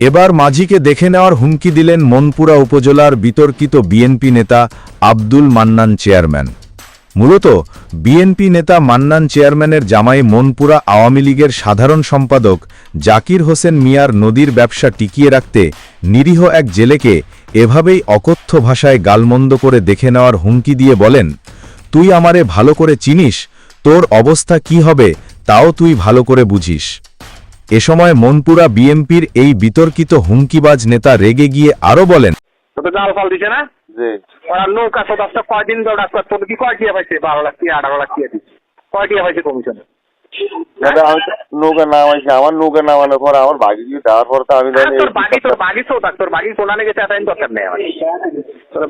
এবার মাঝিকে দেখে নেওয়ার হুমকি দিলেন মনপুরা উপজেলার বিতর্কিত বিএনপি নেতা আব্দুল মান্নান চেয়ারম্যান। মূলত, বিএনপি নেতা মান্নান চেয়ারম্যানের জামাই মনপুরা আওয়ামী লীগের সাধারণ সম্পাদক জাকির হোসেন মিয়ার নদীর ব্যবসা টিকিয়ে রাখতে নিরীহ এক জেলেকে এভাবেই অকথ্য ভাষায় গালমন্দ করে দেখে নেওয়ার হুমকি দিয়ে বলেন, তুই আমারে ভালো করে চিনিস, তোর অবস্থা কি হবে, তাও তুই ভালো করে বুঝিস। এ সময় মনপুরা বিএমপির এই বিতর্কিত হুমকিবাজ নেতা রেগে গিয়ে আরও বলেন তোকে জাল ফাল দিছে না? জি। ওরা নৌকা সদস্য কয়দিন ধরে ডাক্তার তোর কি কয় টিয়া পাইছে? বারো লাখ টিয়া আঠারো লাখ টিয়া দিচ্ছে কয় টিয়া পাইছে কমিশনে? দাদা আমি নৌকা নামাইছি আমার নৌকা নামানোর পর আমার বাকি দিয়ে দেওয়ার পর তো আমি আর তোর বাকি তোর তো লেগেছে এত দরকার নেই আমার। তোর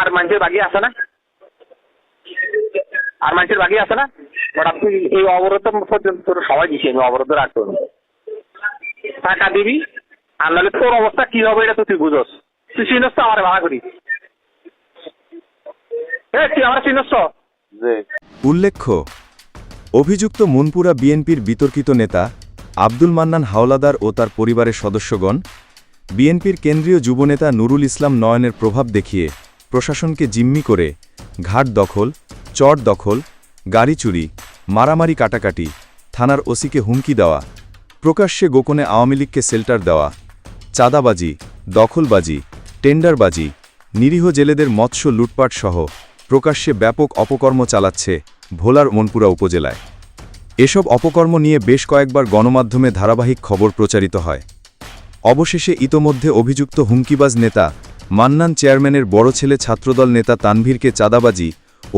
আর মানুষের বাকি আছে না? আর মানুষের আছে না? ওটা তুই এই অবরোধ পর্যন্ত তোর সবাই দিছি আমি অবরোধ রাখতে। টাকা দিবি আর নাহলে তোর অবস্থা কি হবে এটা তো তুই বুঝোস। তুই চিনস তো আমার ভাড়া করি তুই আমার চিনস? উল্লেখ্য অভিযুক্ত মনপুরা বিএনপির বিতর্কিত নেতা আব্দুল মান্নান হাওলাদার ও তার পরিবারের সদস্যগণ বিএনপির কেন্দ্রীয় যুবনেতা নুরুল ইসলাম নয়নের প্রভাব দেখিয়ে প্রশাসনকে জিম্মি করে ঘাট দখল চট দখল গাড়ি চুরি মারামারি কাটাকাটি থানার ওসিকে হুমকি দেওয়া প্রকাশ্যে গোপনে আওয়ামী লীগকে সেল্টার দেওয়া, চাঁদাবাজি, দখলবাজি, টেন্ডারবাজি, নিরীহ জেলেদের মৎস্য লুটপাট সহ প্রকাশ্যে ব্যাপক অপকর্ম চালাচ্ছে ভোলার মনপুরা উপজেলায়। এসব অপকর্ম নিয়ে বেশ কয়েকবার গণমাধ্যমে ধারাবাহিক খবর প্রচারিত হয়। অবশেষে ইতোমধ্যে অভিযুক্ত হুমকিবাজ নেতা, মান্নান চেয়ারম্যানের বড় ছেলে ছাত্রদল নেতা তানভীরকে চাঁদাবাজি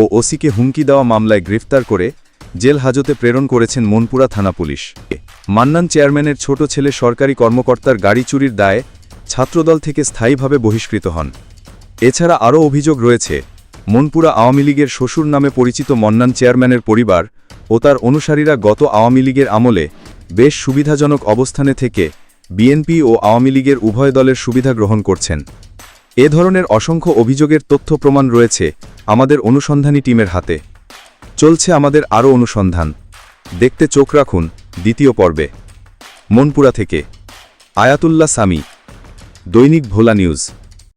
ও ওসিকে হুমকি দেওয়া মামলায় গ্রেফতার করে জেল হাজতে প্রেরণ করেছেন মনপুরা থানা পুলিশ। মান্নান চেয়ারম্যানের ছোট ছেলে সরকারি কর্মকর্তার গাড়ি চুরির দায়ে ছাত্রদল থেকে স্থায়ীভাবে বহিষ্কৃত হন। এছাড়া আরও অভিযোগ রয়েছে, মনপুরা আওয়ামী লীগের শ্বশুর নামে পরিচিত মন্নান চেয়ারম্যানের পরিবার ও তার অনুসারীরা গত আওয়ামী লীগের আমলে বেশ সুবিধাজনক অবস্থানে থেকে বিএনপি ও আওয়ামী লীগের উভয় দলের সুবিধা গ্রহণ করছেন। এ ধরনের অসংখ্য অভিযোগের তথ্য প্রমাণ রয়েছে আমাদের অনুসন্ধানী টিমের হাতে। চলছে আমাদের আরও অনুসন্ধান। দেখতে চোখ রাখুন, দ্বিতীয় পর্বে। মনপুরা থেকে। আয়াতুল্লাহ সামি। দৈনিক ভোলা নিউজ।